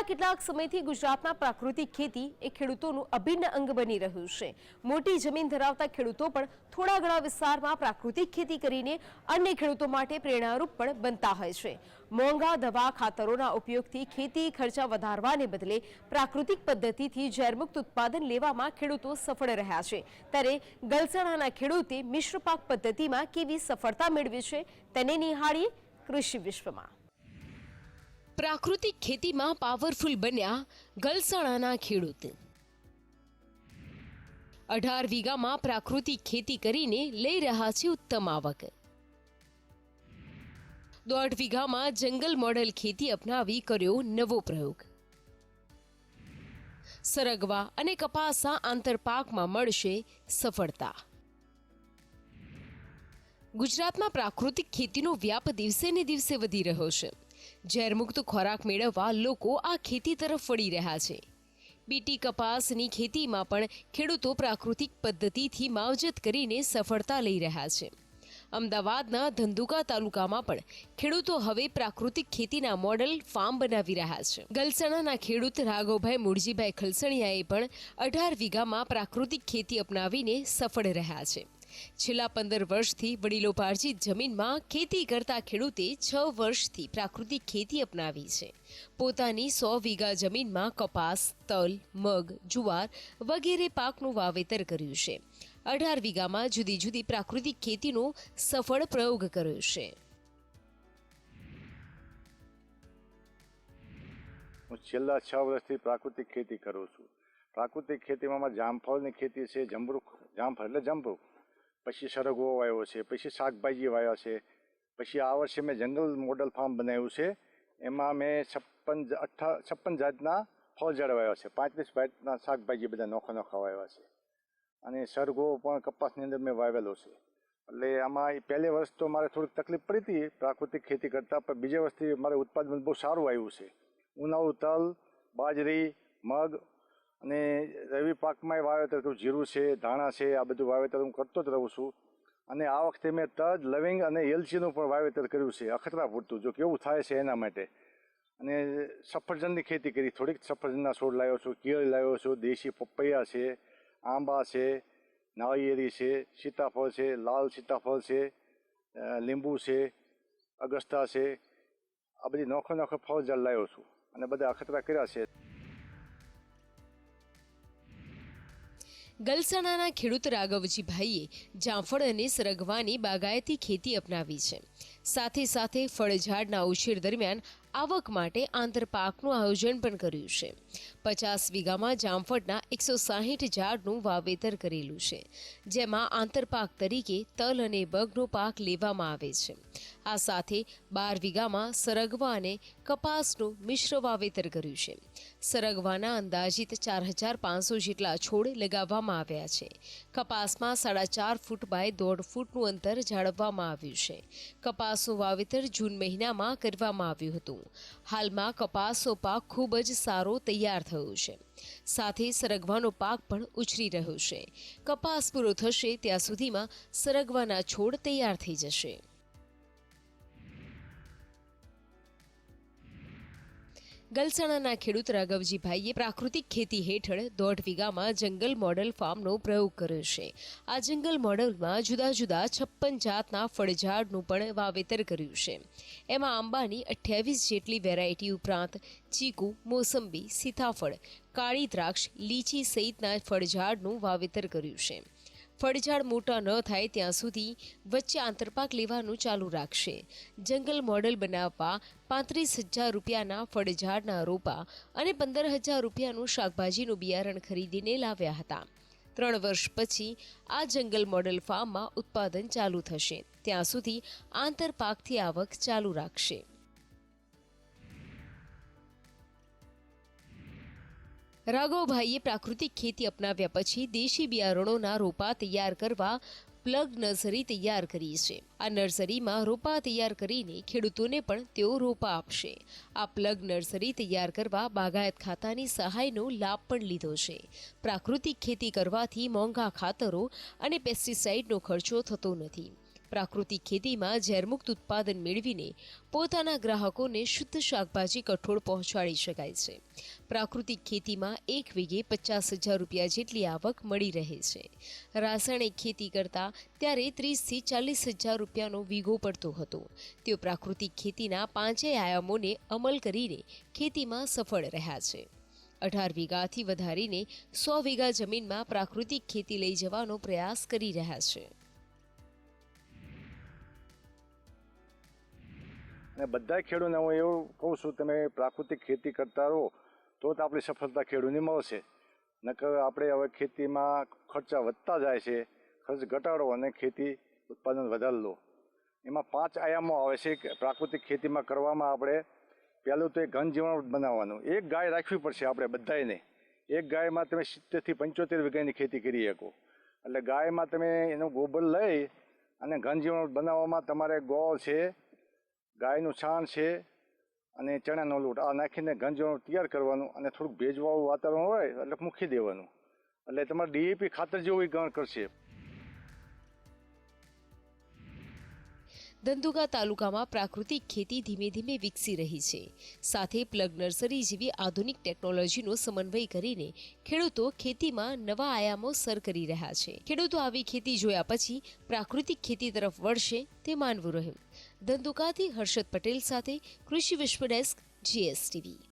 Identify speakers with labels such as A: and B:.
A: છેલ્લા કેટલાક સમયથી ગુજરાતમાં પ્રાકૃતિક ખેતી એ ખેડૂતોનું અભિન્ન અંગ બની રહ્યું છે. મોટી જમીન ધરાવતા ખેડૂતો પણ થોડા ઘણા વિસ્તારમાં પ્રાકૃતિક ખેતી કરીને અન્ય ખેડૂતો માટે પ્રેરણારૂપ પણ બનતા હોય છે. મોંઘા દવા ખાતરોના ઉપયોગથી ખેતી ખર્ચા વધારવાને બદલે પ્રાકૃતિક પદ્ધતિથી ઝેરમુક્ત ઉત્પાદન લેવામાં ખેડૂતો સફળ રહ્યા છે. ત્યારે ગલસાણાના ખેડૂતે મિશ્ર પાક પદ્ધતિમાં કેવી સફળતા મેળવી છે, તેને નિહાળીએ કૃષિ વિશ્વમાં. પ્રાકૃતિક ખેતીમાં પાવરફુલ બન્યા ગલસાણાના ખેડૂત. અઢાર વીઘામાં પ્રાકૃતિક ખેતી કરીને લઈ રહ્યા છે ઉત્તમ આવક. દોઢ વીઘામાં જંગલ મોડેલ ખેતી અપનાવી કર્યો નવો પ્રયોગ. સરગવા અને કપાસા આંતરપાકમાં મળશે સફળતા. ગુજરાતમાં પ્રાકૃતિક ખેતીનો વ્યાપ દિવસે ને દિવસે વધી રહ્યો છે. ઝેરમુક્ત ખોરાક મેળવવા લોકો આ ખેતી તરફ વળી રહ્યા છે. બીટી કપાસની ખેતીમાં પણ ખેડૂતો પ્રાકૃતિક પદ્ધતિથી માવજત કરીને સફળતા લઈ રહ્યા છે. અમદાવાદના ધંધુકા તાલુકામાં પણ ખેડૂતો હવે પ્રાકૃતિક ખેતીના મોડલ ફાર્મ બનાવી રહ્યા છે. ગલસણાના ખેડૂત રાઘવભાઈ મૂળજીભાઈ ખલસણિયાએ પણ અઢાર વીઘામાં પ્રાકૃતિક ખેતી અપનાવીને સફળ રહ્યા છે. છેલ્લા પંદર વર્ષથી વડીલોપાર્જિત જમીનમાં ખેતી કરતા ખેડૂતે છ વર્ષથી પ્રાકૃતિક ખેતી અપનાવી છે. પોતાની સો વીઘા જમીનમાં કપાસ, તલ, મગ, જુવાર વગેરે પાકનું વાવેતર કર્યું છે. અઢાર વીઘામાં જુદી જુદી પ્રાકૃતિક ખેતીનો સફળ પ્રયોગ કર્યો છે.
B: હું છેલ્લા છ વર્ષથી પ્રાકૃતિક ખેતી કરું છું. પ્રાકૃતિક ખેતીમાં જામફળની ખેતી છે જમરૂખ જામફળ એટલે જમરૂખ પછી સરગવો વાવ્યો છે, પછી શાકભાજી વાવ્યા છે, પછી આ વર્ષે મેં જંગલ મોડલ ફાર્મ બનાવ્યું છે. એમાં મેં છપ્પન અઠ્ઠા છપ્પન જાતના ફળ ઝાડ વાવ્યા છે, પાંત્રીસ જાતના શાકભાજી બધા નોખા નોખા વાવ્યા છે. અને સરગવો પણ કપાસની અંદર મેં વાવેલો છે. એટલે આમાં એ પહેલે વર્ષ તો મારે થોડીક તકલીફ પડી હતી પ્રાકૃતિક ખેતી કરતાં, પણ બીજા વર્ષથી મારે ઉત્પાદન બહુ સારું આવ્યું છે. ઉનાળુ તલ, બાજરી, મગ અને રવિ પાકમાંય વાવેતર કરું જીરું છે, ધાણા છે, આ બધું વાવેતર હું કરતો જ રહું છું. અને આ વખતે મેં તજ, લવિંગ અને એલચીનું પણ વાવેતર કર્યું છે, અખતરા પૂરતું, જો કેવું થાય છે એના માટે. અને સફરજનની ખેતી કરી, થોડીક સફરજનના છોડ લાવ્યો છું, કેળ લાવ્યો છું, દેશી પપૈયા છે, આંબા છે, નાળિયેરી છે, સીતાફળ છે, લાલ સીતાફળ છે લીંબુ છે, અગસ્તા છે, આ બધી નોખો નોખો ફળ લાવ્યો છું. અને બધા અખતરા કર્યા છે.
A: ગલસાણાના ખેડૂત રાઘવજીભાઈએ જામફળ અને સરગવાની બાગાયતી ખેતી અપનાવી છે. સાથે સાથે ફળઝાડના ઉછેર દરમિયાન આવક માટે આંતરપાકનું આયોજન પણ કર્યું છે. પચાસ વીઘામાં જામફળના એકસો સાહીઠ ઝાડનું વાવેતર કરેલું છે, જેમાં આંતરપાક તરીકે તલ અને બગનો પાક લેવામાં આવે છે. આ સાથે બાર વીઘામાં સરગવા અને કપાસનું મિશ્ર વાવેતર કર્યું છે. સરગવાના અંદાજિત ચાર હજાર પાંચસો જેટલા છોડ લગાવવામાં આવ્યા છે. કપાસમાં સાડા ચાર ફૂટ બાય દોઢ ફૂટનું અંતર જાળવવામાં આવ્યું છે. કપાસનું વાવેતર જૂન મહિનામાં કરવામાં આવ્યું હતું. હાલમાં કપાસનો પાક ખૂબ જ સારો તૈયાર થયો છે. સાથે સરગવાનો પાક પણ ઉછરી રહ્યો છે. કપાસ પૂરો થશે ત્યાં સુધીમાં સરગવાના છોડ તૈયાર થઈ જશે. ગલસાણાના ખેડૂત રાઘવજીભાઈએ પ્રાકૃતિક ખેતી હેઠળ દોઢ વીઘામાં જંગલ મોડલ ફાર્મનો પ્રયોગ કર્યો છે. આ જંગલ મોડલમાં જુદા જુદા છપ્પન જાતના ફળઝાડનું પણ વાવેતર કર્યું છે. એમાં આંબાની અઠ્યાવીસ જેટલી વેરાયટી ઉપરાંત ચીકુ, મોસંબી, સીતાફળ, કાળી દ્રાક્ષ, લીચી સહિતના ફળઝાડનું વાવેતર કર્યું છે. ફળઝાડ મોટા ન થાય ત્યાં સુધી વચ્ચે આંતરપાક લેવાનું ચાલુ રાખશે. જંગલ મોડલ બનાવવા પાંત્રીસ હજાર રૂપિયાના ફળઝાડના રોપા અને પંદર હજાર રૂપિયાનું શાકભાજીનું બિયારણ ખરીદીને લાવ્યા હતા. ત્રણ વર્ષ પછી આ જંગલ મોડલ ફાર્મમાં ઉત્પાદન ચાલુ થશે. ત્યાં સુધી આંતરપાકથી આવક ચાલુ રાખશે. રાઘવભાઈએ પ્રાકૃતિક ખેતી અપનાવ્યા પછી દેશી બિયારણોના રોપા તૈયાર કરવા પ્લગ નર્સરી તૈયાર કરી છે. આ નર્સરીમાં રોપા તૈયાર કરીને ખેડૂતોને પણ તેઓ રોપા આપશે. આ પ્લગ નર્સરી તૈયાર કરવા બાગાયત ખાતાની સહાયનો લાભ પણ લીધો છે. પ્રાકૃતિક ખેતી કરવાથી મોંઘા ખાતરો અને પેસ્ટિસાઇડનો ખર્ચો થતો નથી. પ્રાકૃતિક ખેતીમાં ઝેરમુક્ત ઉત્પાદન મેળવીને પોતાના ગ્રાહકોને શુદ્ધ શાકભાજી કઠોળ પહોંચાડી શકાય છે. પ્રાકૃતિક ખેતીમાં એક વીઘે પચાસ હજાર રૂપિયા જેટલી આવક મળી રહે છે. રાસાયણિક ખેતી કરતા ત્યારે ત્રીસથી ચાલીસ હજાર રૂપિયાનો વીઘો પડતો હતો. તેઓ પ્રાકૃતિક ખેતીના પાંચેય આયામોને અમલ કરીને ખેતીમાં સફળ રહ્યા છે. અઢાર વીઘાથી વધારીને સો વીઘા જમીનમાં પ્રાકૃતિક ખેતી લઈ જવાનો પ્રયાસ કરી રહ્યા છે.
B: અને બધા ખેડૂતને હું એવું કહું છું, તમે પ્રાકૃતિક ખેતી કરતા રહો, તો જ આપણી સફળતા ખેડૂતની મળશે. નકર આપણે હવે ખેતીમાં ખર્ચા વધતા જાય છે, ખર્ચ ઘટાડો અને ખેતી ઉત્પાદન વધારી લો. એમાં પાંચ આયામો આવે છે કે પ્રાકૃતિક ખેતીમાં કરવામાં આપણે પહેલું તો એ ઘન જીવાણુ બનાવવાનું. એક ગાય રાખવી પડશે આપણે બધાને એક ગાયમાં તમે સિત્તેરથી પંચોતેર વીઘાની ખેતી કરી શકો. એટલે ગાયમાં તમે એનું ગોબર લઈ અને ઘન જીવાણુ બનાવવામાં તમારે ગોળ છે ગાયનું છાણ છે અને ચણાનો લોટ. આ નાખીને ગંજવાનું તૈયાર કરવાનું અને થોડુંક ભેજવાળું વાતાવરણ હોય એટલે મૂકી દેવાનું. એટલે તમારે ડીએપી ખાતર જેવું એ ગણ કરશે.
A: ધંધુકા તાલુકામાં પ્રાકૃતિક ખેતી ધીમે ધીમે વિકસી રહી છે. સાથે પ્લગ નર્સરી જેવી આધુનિક ટેકનોલોજીનો સમન્વય કરીને ખેડૂતો ખેતીમાં નવા આયામો સર કરી રહ્યા છે. ખેડૂતો આવી ખેતી જોયા પછી પ્રાકૃતિક ખેતી તરફ વળશે તે માનવું રહ્યું. ધંધુકાથી હર્ષદ પટેલ સાથે કૃષિ વિશ્વ ડેસ્ક, જીએસટીવી.